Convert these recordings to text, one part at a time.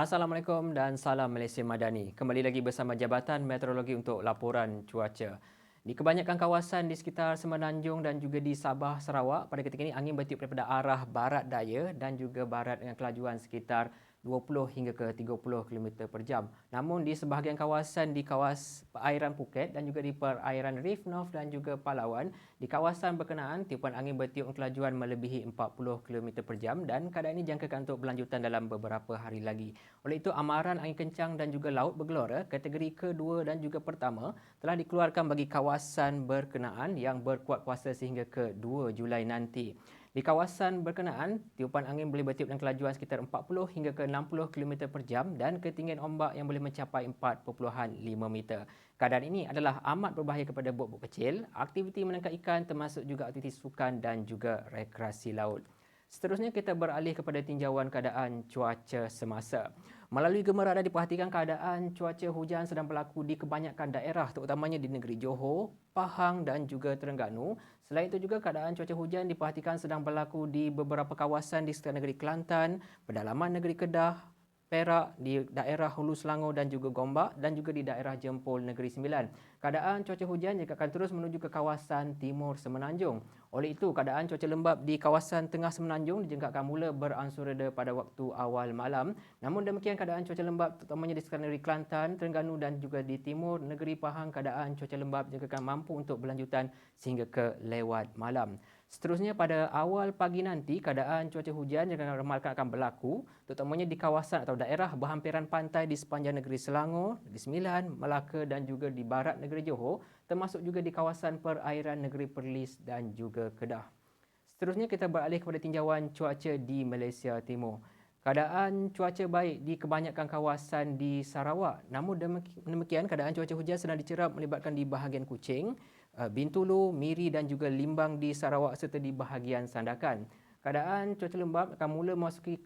Assalamualaikum dan salam Malaysia Madani. Kembali lagi bersama Jabatan Meteorologi untuk laporan cuaca. Di kebanyakan kawasan di sekitar Semenanjung dan juga di Sabah, Sarawak, pada ketika ini angin bertiup daripada arah barat daya dan juga barat dengan kelajuan sekitar 20 hingga ke 30 km per jam. Namun di sebahagian kawasan di kawasan perairan Phuket dan juga di perairan Reef North dan juga Palawan, di kawasan berkenaan tiupan angin bertiup kelajuan melebihi 40 km per jam dan keadaan ini jangkakan untuk berlanjutan dalam beberapa hari lagi. Oleh itu, amaran angin kencang dan juga laut bergelora kategori kedua dan juga pertama telah dikeluarkan bagi kawasan berkenaan yang berkuat kuasa sehingga ke 2 Julai nanti. Di kawasan berkenaan, tiupan angin boleh bertiup dengan kelajuan sekitar 40 hingga ke 60 km per jam dan ketinggian ombak yang boleh mencapai 4.5 meter. Keadaan ini adalah amat berbahaya kepada bot-bot kecil, aktiviti menangkap ikan termasuk juga aktiviti sukan dan juga rekreasi laut. Seterusnya kita beralih kepada tinjauan keadaan cuaca semasa. Melalui gemerah ada diperhatikan keadaan cuaca hujan sedang berlaku di kebanyakan daerah terutamanya di negeri Johor, Pahang dan juga Terengganu. Selain itu juga keadaan cuaca hujan diperhatikan sedang berlaku di beberapa kawasan di sekitar negeri Kelantan, pedalaman negeri Kedah, Perak, di daerah Hulu Selangor dan juga Gombak dan juga di daerah Jempol Negeri Sembilan. Keadaan cuaca hujan juga akan terus menuju ke kawasan timur Semenanjung. Oleh itu, keadaan cuaca lembap di kawasan tengah Semenanjung dijangkakan mula beransur reda pada waktu awal malam. Namun demikian keadaan cuaca lembap terutamanya di sekitar negeri Kelantan, Terengganu dan juga di timur negeri Pahang keadaan cuaca lembap dijangkakan mampu untuk berlanjutan sehingga ke lewat malam. Seterusnya pada awal pagi nanti keadaan cuaca hujan yang ramalkan akan berlaku terutamanya di kawasan atau daerah berhampiran pantai di sepanjang negeri Selangor, Negeri Sembilan, Melaka dan juga di barat negeri Johor termasuk juga di kawasan perairan negeri Perlis dan juga Kedah. Seterusnya kita beralih kepada tinjauan cuaca di Malaysia Timur. Keadaan cuaca baik di kebanyakan kawasan di Sarawak. Namun demikian keadaan cuaca hujan sedang dicerap melibatkan di bahagian Kuching, Uh, Bintulu, Miri dan juga Limbang di Sarawak serta di bahagian Sandakan. Keadaan cuaca lembap akan mula memasuki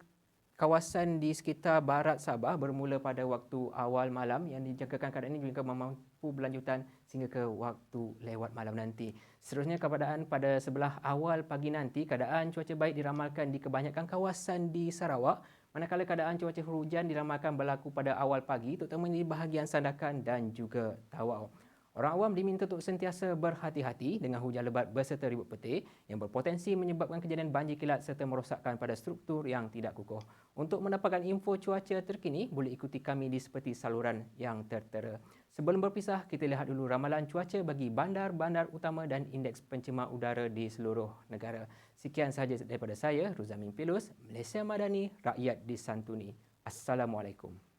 kawasan di sekitar barat Sabah bermula pada waktu awal malam yang dijangkakan keadaan ini juga mampu berlanjutan sehingga ke waktu lewat malam nanti. Seterusnya keadaan pada sebelah awal pagi nanti, keadaan cuaca baik diramalkan di kebanyakan kawasan di Sarawak manakala keadaan cuaca hujan diramalkan berlaku pada awal pagi terutama di bahagian Sandakan dan juga Tawau. Orang awam diminta untuk sentiasa berhati-hati dengan hujan lebat berserta ribut petir yang berpotensi menyebabkan kejadian banjir kilat serta merosakkan pada struktur yang tidak kukuh. Untuk mendapatkan info cuaca terkini, boleh ikuti kami di seperti saluran yang tertera. Sebelum berpisah, kita lihat dulu ramalan cuaca bagi bandar-bandar utama dan indeks pencemar udara di seluruh negara. Sekian sahaja daripada saya, Ruzamin Pilus, Malaysia Madani, Rakyat Disantuni. Assalamualaikum.